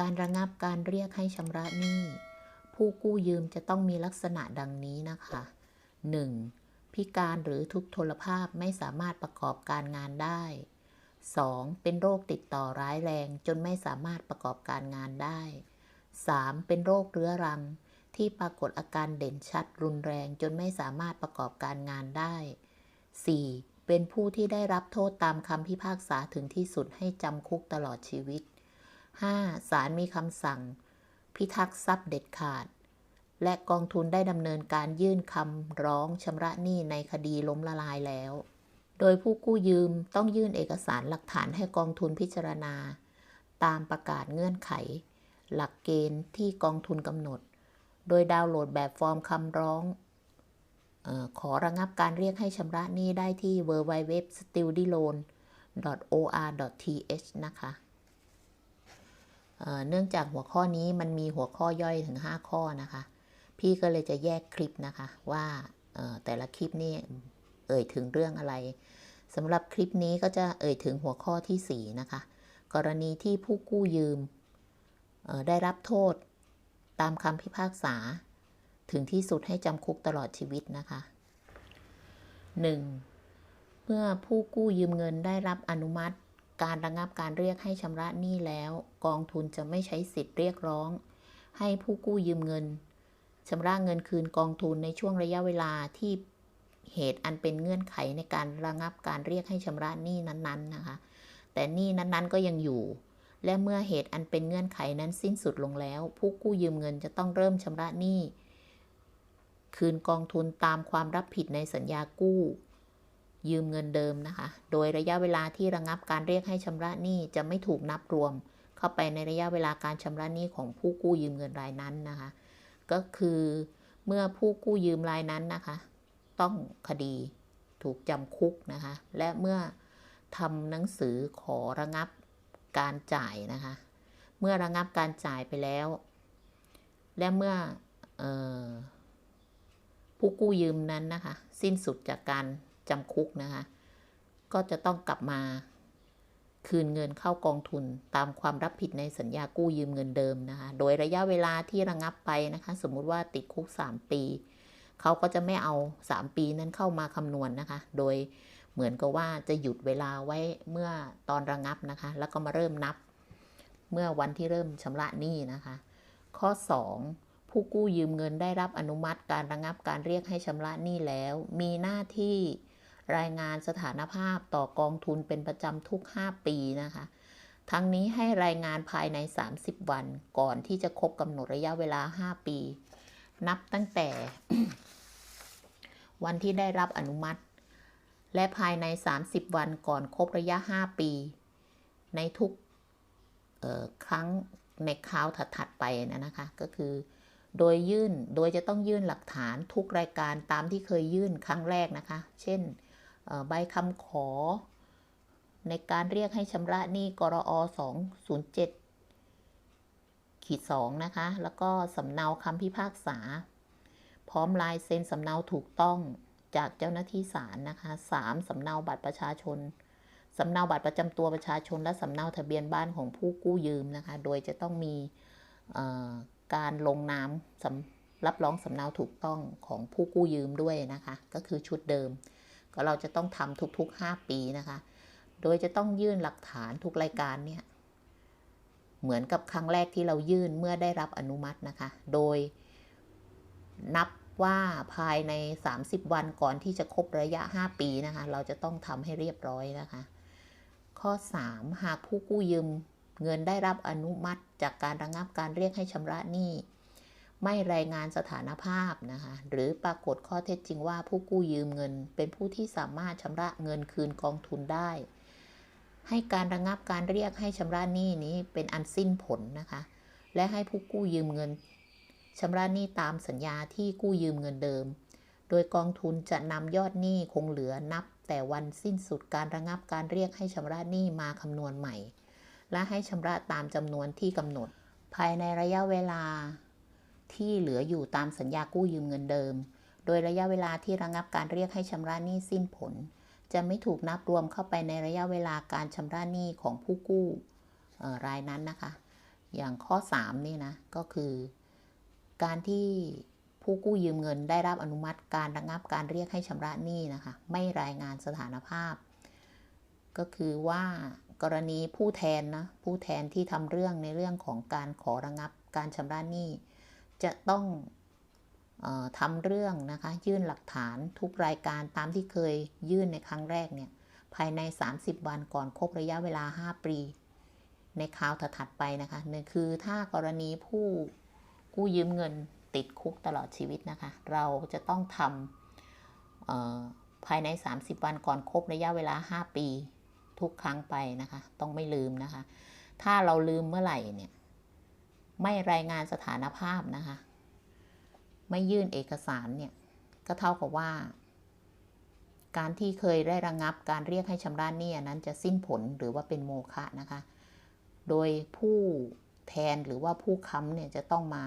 การระงับการเรียกให้ชำระหนี้ ผู้กู้ยืมจะต้องมีลักษณะดังนี้นะคะ 1. พิการหรือทุพพลภาพไม่สามารถประกอบการงานได้ 2. เป็นโรคติดต่อร้ายแรงจนไม่สามารถประกอบการงานได้ 3. เป็นโรคเรื้อรัง ที่ปรากฏอาการเด่นชัดรุนแรงจนไม่สามารถประกอบการงานได้ 4. เป็นผู้ที่ได้รับโทษตามคำพิพากษาถึงที่สุดให้จำคุกตลอดชีวิต 5. ศาลมีคำสั่ง พิทักษ์ทรัพย์เด็ดขาด และกองทุนได้ดำเนินการยื่นคำร้องชำระหนี้ในคดีล้มละลายแล้ว โดยผู้กู้ยืมต้องยื่นเอกสารหลักฐานให้กองทุนพิจารณา ตามประกาศเงื่อนไข หลักเกณฑ์ที่กองทุนกำหนด โดยดาวน์โหลดแบบฟอร์มคำร้องออขอระงับการเรียกให้ชำระหนี้ได้ที่ www.studyloan.or.th นะคะ เนื่องจากหัวข้อนี้มันมีหัวข้อย่อยถึง 5 ข้อนะคะ พี่ก็เลยจะแยกคลิปนะคะว่าแต่ละคลิปนี่เอ่ยถึงเรื่องอะไรสำหรับคลิปนี้ก็จะเอ่ยถึงหัวข้อทีสี่4 นะคะ กรณีที่ผู้กู้ยืมได้รับโทษตามคำพิพากษา ถึงที่สุดให้จำคุกตลอดชีวิตนะคะ 1. เมื่อผู้กู้ยืมเงินได้รับอนุมัติ การระงับการเรียกให้ชำระหนี้แล้ว กองทุนจะไม่ใช้สิทธิ์เรียกร้อง ให้ผู้กู้ยืมเงินชำระเงินคืนกองทุนในช่วงระยะเวลาที่เหตุอันเป็นเงื่อนไขในการระงับการเรียกให้ชำระหนี้นั้นๆนะคะ แต่หนี้นั้นๆก็ยังอยู่ และเมื่อเหตุอันเป็นเงื่อนไขนั้นสิ้นสุดลงแล้ว ผู้กู้ยืมเงินจะต้องเริ่มชำระหนี้คืนกองทุนตามความรับผิดในสัญญากู้ ยืมเงินเดิมนะคะ โดยระยะเวลาที่ระงับการเรียกให้ชำระหนี้จะไม่ถูกนับรวม เข้าไปในระยะเวลาการชำระหนี้ของผู้กู้ยืมเงินรายนั้นนะคะ ก็คือเมื่อผู้กู้ยืมรายนั้นนะคะ ต้องคดีถูกจำคุกนะคะ และเมื่อทำหนังสือขอระงับการจ่ายนะคะ เมื่อระงับการจ่ายไปแล้ว และเมื่อออผู้กู้ยืมนั้นนะคะ สิ้นสุดจากการ จำคุกนะคะ ก็จะต้องกลับมาคืนเงินเข้ากองทุนตามความรับผิดในสัญญากู้ยืมเงินเดิมนะคะ โดยระยะเวลาที่ระงับไปนะคะ สมมุติว่าติดคุก 3 ปี เขาก็จะไม่เอา 3 ปีนั้นเข้ามาคำนวณนนะคะ โดยเหมือนกับว่าจะหยุดเวลาไว้เมื่อตอนระงับนะคะ แล้วก็มาเริ่มนับ เมื่อวันที่เริ่มชำระหนี้นะคะ ข้อ 2 ผู้กู้ยืมเงินได้รับอนุมัติการระงับการเรียกให้ชำระหนี้แล้ว มีหน้าที่ รายงานสถานภาพต่อกองทุนเป็นประจำทุก 5 ปีนะคะ ทั้งนี้ให้รายงานภายใน 30 วันก่อนที่จะครบกำหนดระยะเวลา 5 ปี นับตั้งแต่ วันที่ได้รับอนุมัติ และภายใน 30 วันก่อนครบระยะ 5 ปี ในทุกครั้งในคราวถัดๆไปนะนะคะก็คือโดยยื่น โดยจะต้องยื่นหลักฐานทุกรายการตามที่เคยยื่นครั้งแรกนะคะ เช่น ใบคำขอ ในการเรียกให้ชำระหนี้กรอ207ขีด2นะคะ แล้วก็สำเนาคำพิพากษา พร้อมลายเซ็นสำเนาถูกต้องจากเจ้าหน้าที่ศาลนะคะ 3. สำเนาบัตรประชาชน สำเนาบัตรประจำตัวประชาชน และสำเนาทะเบียนบ้านของผู้กู้ยืมนะคะ โดยจะต้องมีการลงนามรับรองสำเนาถูกต้องของผู้กู้ยืมด้วยนะคะ ก็คือชุดเดิม ก็เราจะต้องทำทุกๆ 5 ปีนะคะ โดยจะต้องยื่นหลักฐานทุกรายการเนี่ย เหมือนกับครั้งแรกที่เรายื่นเมื่อได้รับอนุมัตินะคะ โดยนับว่าภายใน 30 วันก่อนที่จะครบระยะ 5 ปีนะคะ เราจะต้องทำให้เรียบร้อยนะคะ ข้อ 3 หากผู้กู้ยืมเงินได้รับอนุมัติจากการระงับการเรียกให้ชำระหนี้ ไม่รายงานสถานภาพนะคะหรือปรากฏข้อเท็จจริงว่าผู้กู้ยืมเงิน เป็นผู้ที่สามารถชำระเงินคืนกองทุนได้ ให้การระงับการเรียกให้ชำระหนี้นี้เป็นอันสิ้นผลนะคะ และให้ผู้กู้ยืมเงินชำระหนี้ตามสัญญาที่กู้ยืมเงินเดิม โดยกองทุนจะนำยอดหนี้คงเหลือนับ แต่วันสิ้นสุดการระงับการเรียกให้ชำระหนี้มาคำนวณใหม่ และให้ชำระตามจำนวนที่กำหนด ภายในระยะเวลา ที่เหลืออยู่ตามสัญญากู้ยืมเงินเดิม โดยระยะเวลาที่ระงับการเรียกให้ชำระหนี้สิ้นผล จะไม่ถูกนับรวมเข้าไปในระยะเวลาการชำระหนี้ของผู้กู้รายนั้นนะคะ อย่างข้อ 3 นี่นะ ก็คือ การที่ผู้กู้ยืมเงินได้รับอนุมัติการระงับการเรียกให้ชำระหนี้นะคะ ไม่รายงานสถานภาพ ก็คือว่ากรณีผู้แทนนะผู้แทนที่ทำเรื่องในเรื่องของการขอระงับการชำระหนี้ จะต้องออทำเรื่องนะคะ ยื่นหลักฐานทุกรายการตามที่เคยยื่นในครั้งแรกเนี่ย ภายใน 30 วันก่อนครบระยะเวลา 5 ปี ในคราวถัดไปนะคะนึ่งคือถ้ากรณีผู้กู้ยืมเงินติดคุกตลอดชีวิตนะคะ เราจะต้องทำภายใน 30 วันก่อนครบระยะเวลา 5 ปี ทุกครั้งไปนะคะ ต้องไม่ลืมนะคะ ถ้าเราลืมเมื่อไหร่เนี่ย ไม่รายงานสถานภาพนะคะ ไม่ยื่นเอกสารเนี่ย ก็เท่ากับว่า การที่เคยได้ระงับการเรียกให้ชำระหนี้นนั้นจะสิ้นผลหรือว่าเป็นโมฆะนะคะ โดยผู้แทนหรือว่าผู้ค้ำเนี่ยจะต้องมา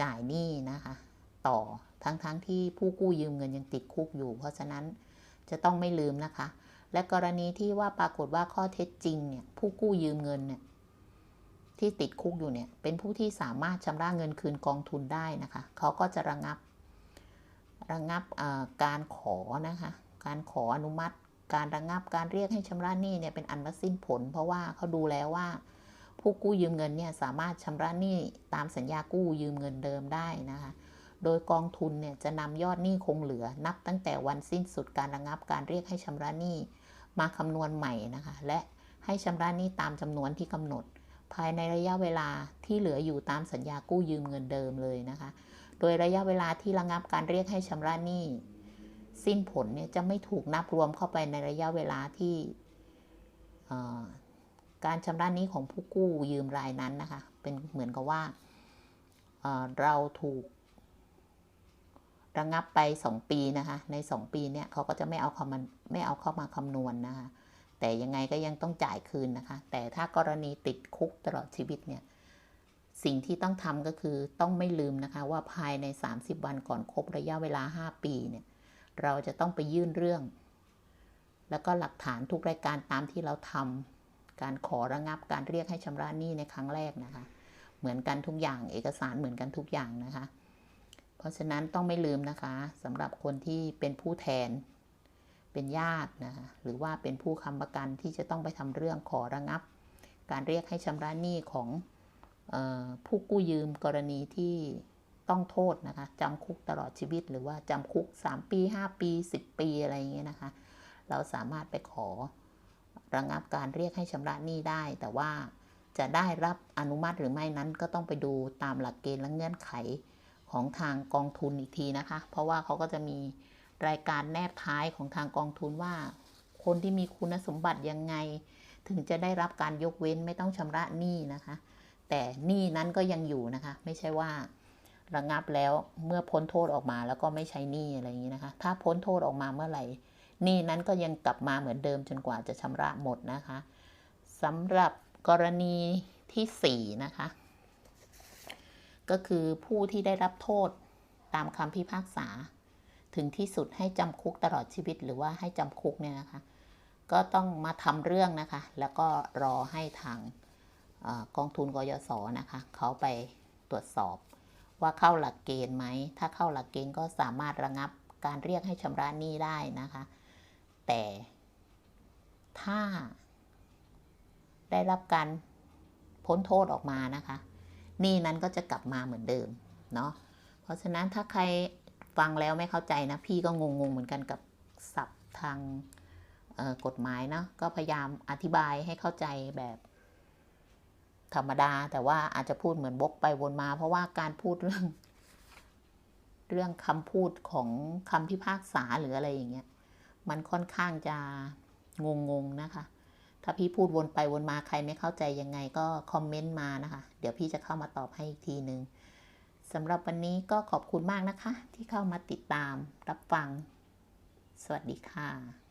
จ่ายหนี้นะคะ ต่อทั้งๆทที่ผู้กู้ยืมเงินยังติดคุกอยู่ เพราะฉะนั้นจะต้องไม่ลืมนะคะ และกรณีที่ว่าปรากฏว่าข้อเท็จจริงเนี่ยผู้กู้ยืมเงินเนี่ย ที่ติดคุกอยู่เนี่ย เป็นผู้ที่สามารถชำระเงินคืนกองทุนได้นะคะ เขาก็จะระงับ ระงับการขอนะคะ การขออนุมัติ การระงับการเรียกให้ชำระหนี้เนี่ยเป็นอันว่าสิ้นผล เพราะว่าเขาดูแล้วว่า ผู้กู้ยืมเงินเนี่ยสามารถชำระหนี้ตามสัญญากู้ยืมเงินเดิมได้นะคะ โดยกองทุนเนี่ยจะนำยอดหนี้คงเหลือ นับตั้งแต่วันสิ้นสุดการระงับการเรียกให้ชำระหนี้มาคำนวณใหม่นะคะ และให้ชำระหนี้ตามจำนวนที่กำหนด ภายในระยะเวลาที่เหลืออยู่ตามสัญญากู้ยืมเงินเดิมเลยนะคะ โดยระยะเวลาที่ระงับการเรียกให้ชำระหนี้ สิ้นผลเนี่ยจะไม่ถูกนับรวมเข้าไปในระยะเวลาที่การชำระหนี้ของผู้กู้ยืมรายนั้นนะคะ เป็นเหมือนกับว่าเเราถูกระงับไป 2 ปีนะคะ ใน 2 ปีเนี่ยเขาก็จะไม่เอาเข้ามาไม่เอาเข้ามาคำนวณนนะคะ แต่ยังไงก็ยังต้องจ่ายคืนนะคะ แต่ถ้ากรณีติดคุกตลอดชีวิตเนี่ย สิ่งที่ต้องทำก็คือต้องไม่ลืมนะคะว่าภายใน 30 วันก่อนครบระยะเวลา 5 ปีเนี่ย เราจะต้องไปยื่นเรื่อง แล้วก็หลักฐานทุกรายการตามที่เราทำการขอระงับการเรียกให้ชำระหนี้ในครั้งแรกนะคะ เหมือนกันทุกอย่างเอกสารเหมือนกันทุกอย่างนะคะ เพราะฉะนั้นต้องไม่ลืมนะคะสำหรับคนที่เป็นผู้แทน เป็นญาตินะคะหรือว่าเป็นผู้ค้ำประกันที่จะต้องไปทำเรื่องขอระงับ การเรียกให้ชำระหนี้ของผู้กู้ยืมกรณีที่ต้องโทษนะคะจำคุกตลอดชีวิต หรือว่าจำคุก 3 ปี 5 ปี 10 ปีอะไรอย่างเงี้ยนะคะ เราสามารถไปขอระงับการเรียกให้ชำระหนี้ได้ แต่ว่าจะได้รับอนุมัติหรือไม่นั้นก็ต้องไปดูตามหลักเกณฑ์และเงื่อนไขของทางกองทุนอีกทีนะคะ เพราะว่าเขาก็จะมี รายการแนบท้ายของทางกองทุนว่า คนที่มีคุณสมบัติยังไง ถึงจะได้รับการยกเว้นไม่ต้องชำระหนี้นะคะ แต่หนี้นั้นก็ยังอยู่นะคะ ไม่ใช่ว่าระงับแล้วเมื่อพ้นโทษออกมาแล้วก็ไม่ใช้หนี้อะไรอย่างนี้นะคะ ถ้าพ้นโทษออกมาเมื่อไหร่หนี้นั้นก็ยังกลับมาเหมือนเดิมจนกว่าจะชำระหมดนะคะสำหรับกรณีที่4นะคะ ก็คือผู้ที่ได้รับโทษตามคำพิพากษา ถึงที่สุดให้จำคุกตลอดชีวิตหรือว่าให้จำคุกเนี่ยนะคะ ก็ต้องมาทำเรื่องนะคะ แล้วก็รอให้ทางกองทุนกยศนะคะเขาไปตรวจสอบว่าเข้าหลักเกณฑ์ไหม ถ้าเข้าหลักเกณฑ์ก็สามารถระงับการเรียกให้ชำระหนี้ได้นะคะ แต่ถ้าได้รับการพ้นโทษออกมานะคะหนี้นั้นก็จะกลับมาเหมือนเดิมเนาะเพราะฉะนั้นถ้าใคร ฟังแล้วไม่เข้าใจนะ พี่ก็งงๆเหมือนกันกับศัพท์ทางกฎหมายเนาะก็พยายามอธิบายให้เข้าใจแบบ ธรรมดา แต่ว่าอาจจะพูดเหมือนบกไปวนมา เพราะว่าการพูดเรื่อง เรื่องคำพูดของคำพิพากษาหรืออะไรอย่างเงี้ยมันค่อนข้างจะงงๆนะคะ ถ้าพี่พูดวนไปวนมาใครไม่เข้าใจยังไงก็คอมเมนต์มานะคะ เดี๋ยวพี่จะเข้ามาตอบให้อีกทีนึง สำหรับวันนี้ก็ขอบคุณมากนะคะ ที่เข้ามาติดตามรับฟัง สวัสดีค่ะ